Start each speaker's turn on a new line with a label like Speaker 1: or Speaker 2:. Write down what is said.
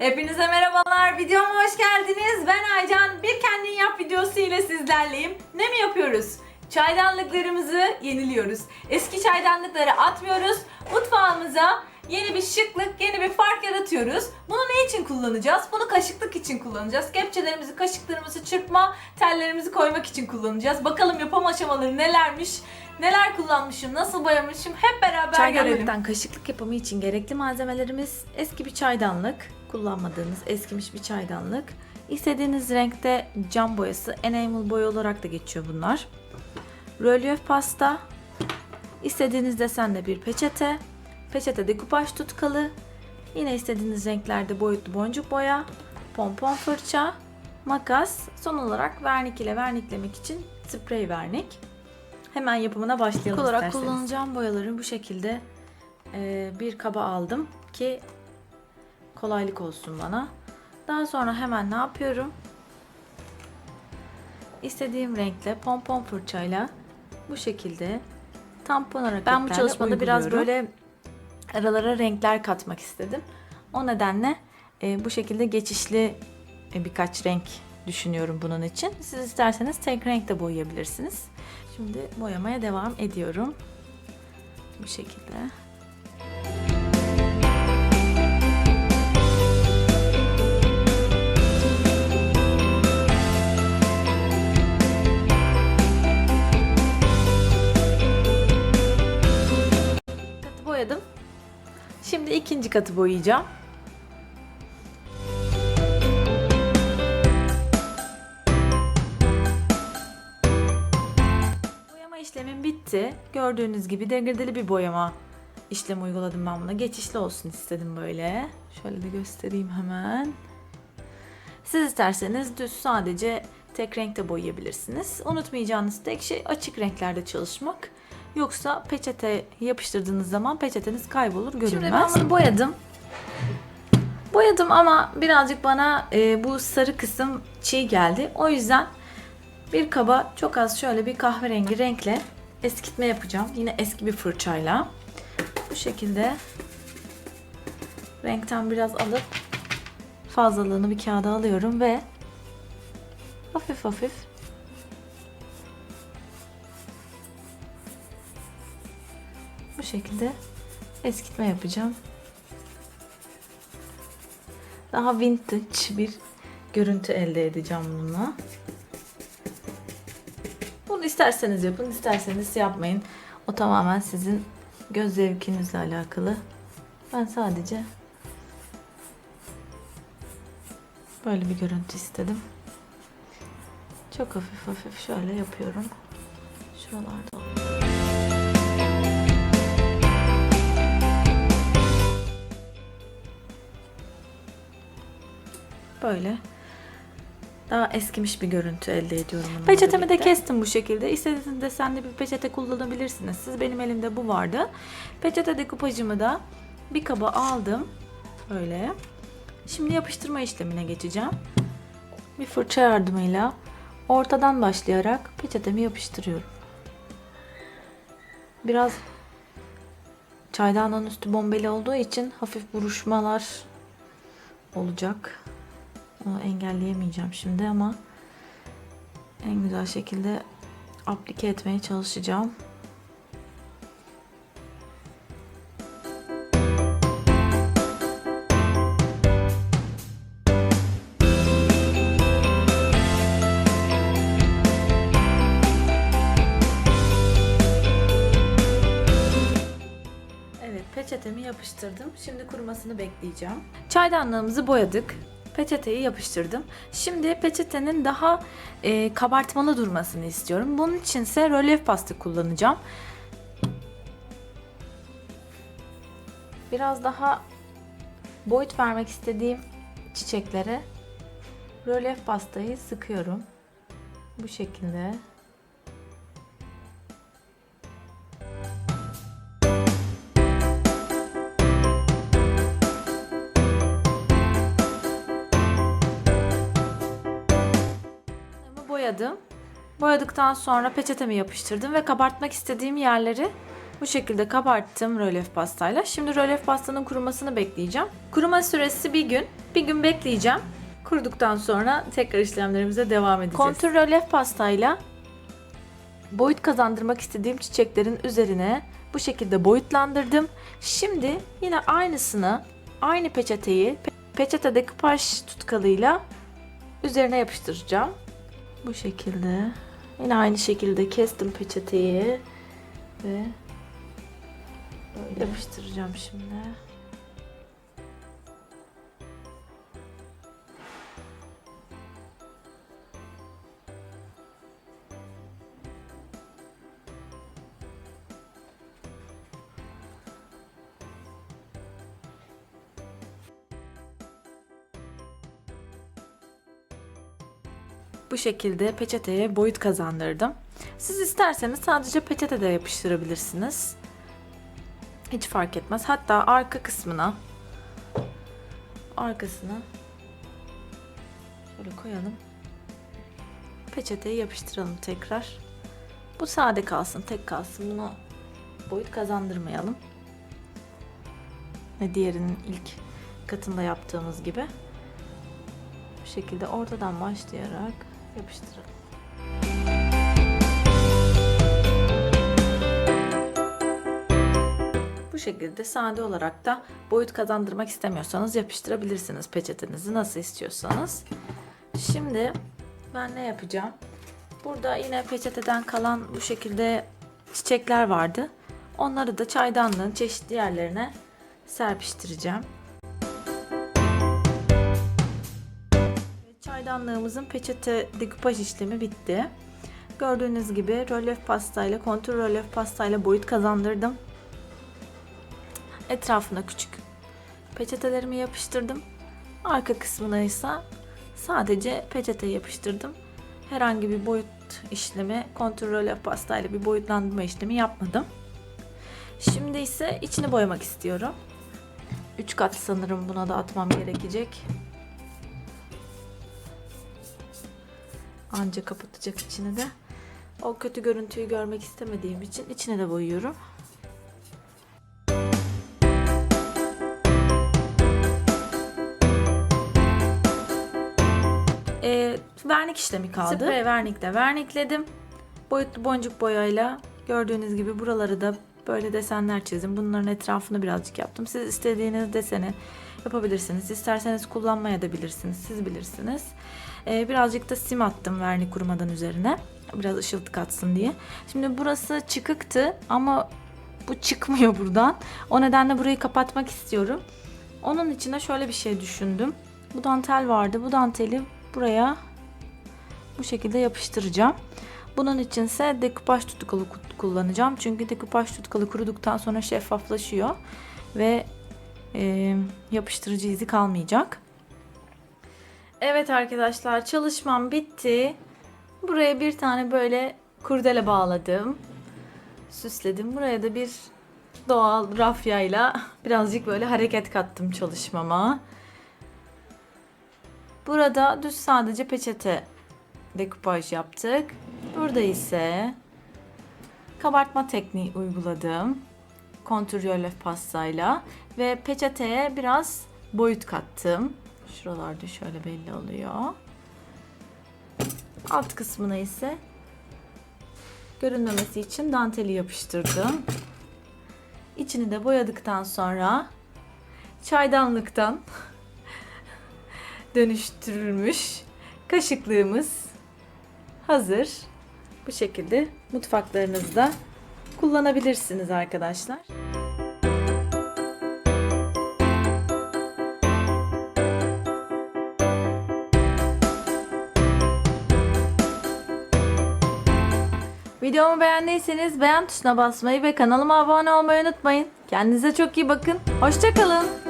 Speaker 1: Hepinize merhabalar. Videoma hoş geldiniz. Ben Aycan. Bir kendin yap videosu ile sizlerleyim. Ne mi yapıyoruz? Çaydanlıklarımızı yeniliyoruz. Eski çaydanlıkları atmıyoruz. Mutfağımıza yeni bir şıklık, yeni bir fark yaratıyoruz. Bunu ne için kullanacağız? Bunu kaşıklık için kullanacağız. Kepçelerimizi, kaşıklarımızı çırpma, tellerimizi koymak için kullanacağız. Bakalım yapım aşamaları nelermiş? Neler kullanmışım, nasıl boyamışım hep beraber görelim.
Speaker 2: Çaydanlıktan kaşıklık yapımı için gerekli malzemelerimiz eski bir çaydanlık, kullanmadığınız eskimiş bir çaydanlık. İstediğiniz renkte cam boyası, enamel boya olarak da geçiyor bunlar. Rölyef pasta, istediğiniz desende bir peçete, peçete dekupaj tutkalı, yine istediğiniz renklerde boyutlu boncuk boya, pompon fırça, makas, son olarak vernik ile verniklemek için sprey vernik. Hemen yapımına başlayalım
Speaker 1: İlk olarak
Speaker 2: isterseniz.
Speaker 1: kullanacağım
Speaker 2: boyaları bu şekilde bir kaba aldım ki kolaylık olsun bana. Daha sonra hemen ne yapıyorum? İstediğim renkle pompon fırçayla bu şekilde tampon hareketlerle
Speaker 1: Ben bu çalışmada biraz böyle
Speaker 2: aralara renkler katmak istedim. O nedenle e, bu şekilde geçişli e, birkaç renk düşünüyorum bunun için. Siz isterseniz tek renk de boyayabilirsiniz. Şimdi boyamaya devam ediyorum. Bu şekilde. Katı boyayacağım. Boyama işlemim bitti. Gördüğünüz gibi degradeli bir boyama işlemi uyguladım ben buna. Geçişli olsun istedim böyle. Şöyle de göstereyim hemen. Siz isterseniz düz sadece tek renkte boyayabilirsiniz. Unutmayacağınız tek şey açık renklerde çalışmak. Yoksa peçete yapıştırdığınız zaman peçeteniz kaybolur, görünmez.
Speaker 1: Şimdi ben bunu boyadım.
Speaker 2: Boyadım ama birazcık bana e, bu sarı kısım çiğ geldi. O yüzden bir kaba çok az şöyle bir kahverengi renkle eskitme yapacağım. Yine eski bir fırçayla. Bu şekilde renkten biraz alıp fazlalığını bir kağıda alıyorum ve hafif hafif bu şekilde eskitme yapacağım. Daha vintage bir görüntü elde edeceğim bununla. Bunu isterseniz yapın, isterseniz yapmayın. O tamamen sizin göz zevkinizle alakalı. Ben sadece böyle bir görüntü istedim. Çok hafif hafif şöyle yapıyorum. Şuralarda. Böyle daha eskimiş bir görüntü elde ediyorum.
Speaker 1: Peçetemi de kestim bu şekilde. İstediğiniz desenli bir peçete kullanabilirsiniz. Siz benim elimde bu vardı. Peçete dekupajımı da bir kaba aldım. Böyle.
Speaker 2: Şimdi yapıştırma işlemine geçeceğim. Bir fırça yardımıyla ortadan başlayarak peçetemi yapıştırıyorum. Biraz çaydanlığın üstü bombeli olduğu için hafif buruşmalar olacak. Onu engelleyemeyeceğim şimdi ama en güzel şekilde aplike etmeye çalışacağım. Peçetemi yapıştırdım. Şimdi kurumasını bekleyeceğim. Çaydanlığımızı boyadık. Peçeteyi yapıştırdım. Şimdi peçetenin daha e, kabartmalı durmasını istiyorum. Bunun içinse rölyef pasta kullanacağım. Biraz daha boyut vermek istediğim çiçeklere rölyef pastayı sıkıyorum. Bu şekilde. Boyadım. Boyadıktan sonra peçetemi yapıştırdım ve kabartmak istediğim yerleri Bu şekilde kabarttım rölyef pastayla. Şimdi rölyef pastanın kurumasını bekleyeceğim. Kuruma süresi bir gün. Bir gün bekleyeceğim. Kuruduktan sonra tekrar işlemlerimize devam edeceğiz. Kontür rölyef pastayla boyut kazandırmak istediğim çiçeklerin üzerine bu şekilde boyutlandırdım. Şimdi yine aynısını, aynı peçeteyi pe- peçete dekupaj tutkalıyla üzerine yapıştıracağım. Bu şekilde. Yine aynı şekilde kestim peçeteyi ve böyle yapıştıracağım şimdi. Bu şekilde peçeteye boyut kazandırdım. Siz isterseniz sadece peçete de yapıştırabilirsiniz. Hiç fark etmez. Hatta arka kısmına arkasına şöyle koyalım. Peçeteyi yapıştıralım tekrar. Bu sade kalsın, tek kalsın. Buna boyut kazandırmayalım. Ve diğerinin ilk katında yaptığımız gibi. Bu şekilde ortadan başlayarak yapıştıralım. Bu şekilde sade olarak da boyut kazandırmak istemiyorsanız yapıştırabilirsiniz peçetenizi nasıl istiyorsanız. Şimdi ben ne yapacağım? Burada yine peçeteden kalan bu şekilde çiçekler vardı. Onları da çaydanlığın çeşitli yerlerine serpiştireceğim. Çaydanlığımızın peçete dekupaj işlemi bitti. Gördüğünüz gibi rölyef pastayla, kontür rölyef pastayla boyut kazandırdım. Etrafına küçük peçetelerimi yapıştırdım. Arka kısmına ise sadece peçete yapıştırdım. Herhangi bir boyut işlemi, kontür rölyef pastayla bir boyutlandırma işlemi yapmadım. Şimdi ise içini boyamak istiyorum. 3 kat sanırım buna da atmam gerekecek. Anca kapatacak içini de. O kötü görüntüyü görmek istemediğim için içine de boyuyorum. Ee, vernik işlemi kaldı. Sprey vernikle vernikledim. Boyutlu boncuk boyayla gördüğünüz gibi buraları da böyle desenler çizdim. Bunların etrafını birazcık yaptım. Siz istediğiniz deseni yapabilirsiniz. İsterseniz kullanmaya da bilirsiniz. Siz bilirsiniz. Ee, birazcık da sim attım vernik kurumadan üzerine. Biraz ışıltı katsın diye. Şimdi burası çıkıktı ama bu çıkmıyor buradan. O nedenle burayı kapatmak istiyorum. Onun içine şöyle bir şey düşündüm. Bu dantel vardı. Bu danteli buraya bu şekilde yapıştıracağım. Bunun içinse dekupaj tutkalı ku- kullanacağım. Çünkü dekupaj tutkalı kuruduktan sonra şeffaflaşıyor ve e, yapıştırıcı izi kalmayacak. Evet arkadaşlar çalışmam bitti. Buraya bir tane böyle kurdele bağladım. Süsledim. Buraya da bir doğal rafyayla birazcık böyle hareket kattım çalışmama. Burada düz sadece peçete dekupaj yaptık. Burada ise kabartma tekniği uyguladım. Kontür rölyef pastayla ve peçeteye biraz boyut kattım. Şuralarda şöyle belli oluyor. Alt kısmına ise görünmemesi için danteli yapıştırdım. İçini de boyadıktan sonra çaydanlıktan dönüştürülmüş kaşıklığımız hazır. Bu şekilde mutfaklarınızda kullanabilirsiniz arkadaşlar. Videomu beğendiyseniz beğen tuşuna basmayı ve kanalıma abone olmayı unutmayın. Kendinize çok iyi bakın. Hoşçakalın.